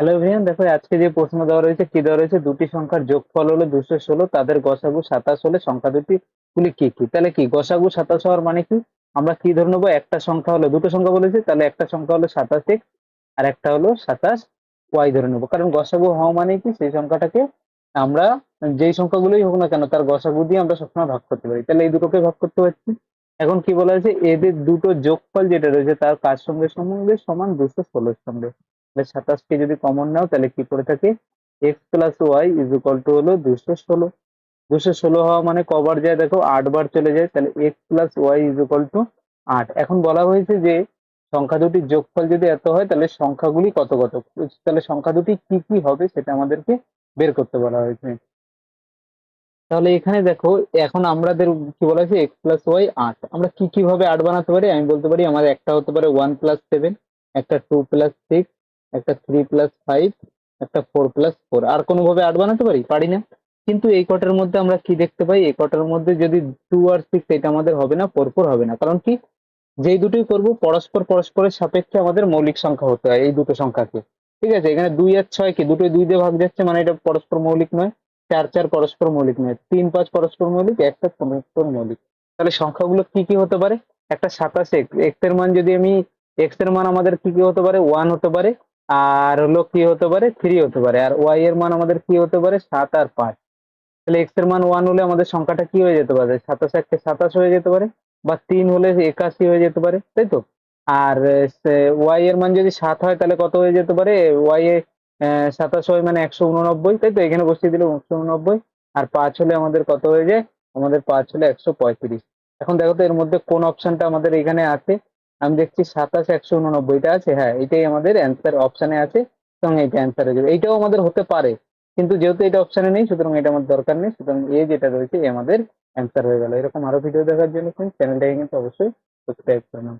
Hello everyone দেখো, আজকে যে প্রশ্ন দেওয়া রয়েছে, কি দেওয়া রয়েছে? দুটি সংখ্যার যোগফল হলো দুশো ষোলো, তাদের গসাগু সাতাশ হলে সংখ্যা দুটি গুলি কি কি? তাহলে কি, গসাগু সাতাশ হওয়ার মানে কি? আমরা কি ধরে নেব? একটা সংখ্যা হলো, দুটো সংখ্যা বলেছে, তাহলে একটা সংখ্যা হলো সাতাশ এক্স, আর একটা হলো সাতাশ ওয়াই ধরে নেব। কারণ গসাগু হওয়া মানে কি? সেই সংখ্যাটাকে আমরা, যেই সংখ্যাগুলোই হোক না কেন, তার গসাগু দিয়ে আমরা সবসময় ভাগ করতে পারি। তাহলে এই দুটোকে ভাগ করতে পারছি। এখন কি বলা হয়েছে? এদের দুটো যোগফল যেটা রয়েছে, তার কার সঙ্গে সঙ্গে সমান দুশো ষোলোর সঙ্গে। তাহলে সাতাশকে যদি কমন নাও, তাহলে কি করে থাকে? X plus Y is equal to হলো দুশো ষোলো। দুশো ষোলো হওয়া মানে কবার যায়, দেখো আট বার চলে যায়, তাহলে X plus Y is equal to আট। এখন বলা হয়েছে যে সংখ্যা দুটির যোগফল যদি এত হয়, তাহলে সংখ্যাগুলি কত কত? তাহলে সংখ্যা দুটি কি কি হবে সেটা আমাদেরকে বের করতে বলা হয়েছে। তাহলে এখানে দেখো, এখন আমাদের কি বলা হয়েছে? এক্স প্লাস ওয়াই আট। আমরা কি কি ভাবে আট বানাতে পারি? আমি বলতে পারি আমাদের একটা হতে পারে ওয়ান প্লাস সেভেন একটা টু প্লাস সিক্স একটা থ্রি প্লাস ফাইভ একটা ফোর প্লাস ফোর আর কোনোভাবে আট বানাতে পারি? পারি না। কিন্তু এই কটার মধ্যে আমরা কি দেখতে পাই? এই কটার মধ্যে যদি টু আর সিক্স এটা আমাদের হবে না ফোর ফোর হবে না। কারণ কি? যেই দুটোই করব, পরস্পর পরস্পরের সাপেক্ষে আমাদের মৌলিক সংখ্যা হতে হয় এই দুটো সংখ্যাকে। ঠিক আছে? এখানে দুই আর ছয় কি? দুটোই দুই দিয়ে ভাগ যাচ্ছে মানে এটা পরস্পর মৌলিক নয়। চার চার পরস্পর মৌলিক নয়। তিন পাঁচ পরস্পর মৌলিক, একটা পরস্পর মৌলিক। তাহলে সংখ্যাগুলো কি কি হতে পারে? একটা সাতাশ এক্স এক্সের মান যদি আমি এক্সের মান আমাদের কি কি হতে পারে? ওয়ান হতে পারে। আর হলো কি হতে পারে? থ্রি হতে পারে। আর ওয়াই এর মান আমাদের কি হতে পারে? সাত আর পাঁচ। তাহলে এক্সের মান ওয়ান হলে আমাদের সংখ্যাটা কি হয়ে যেতে পারে? সাতাশ একে সাতাশ হয়ে যেতে পারে বা তিন হলে একাশি হয়ে যেতে পারে, তাই তো? আর ওয়াই এর মান যদি সাত হয় তাহলে কত হয়ে যেতে পারে? ওয়াই এ সাতাশ হয় মানে একশো উননব্বই, তাই তো? এখানে বসিয়ে দিলে একশো উননব্বই। আর পাঁচ হলে আমাদের কত হয়ে যায়? আমাদের পাঁচ হলে একশো পঁয়ত্রিশ। এখন দেখো তো এর মধ্যে কোন অপশনটা আমাদের এখানে আছে? আমি দেখছি সাতাশ, একশো উননব্বইটা আছে। হ্যাঁ এটাই আমাদের অ্যান্সার অপশানে আছে এবং এটা অ্যান্সার হয়ে যাবে। এইটাও আমাদের হতে পারে, কিন্তু যেহেতু এটা অপশানে নেই, সুতরাং এটা আমার দরকার নেই, সুতরাং এ যেটা রয়েছে এ আমাদের অ্যান্সার হয়ে গেল। এরকম আরও ভিডিও দেখার জন্য চ্যানেলটাকে কিন্তু অবশ্যই সাবস্ক্রাইব করে নাও।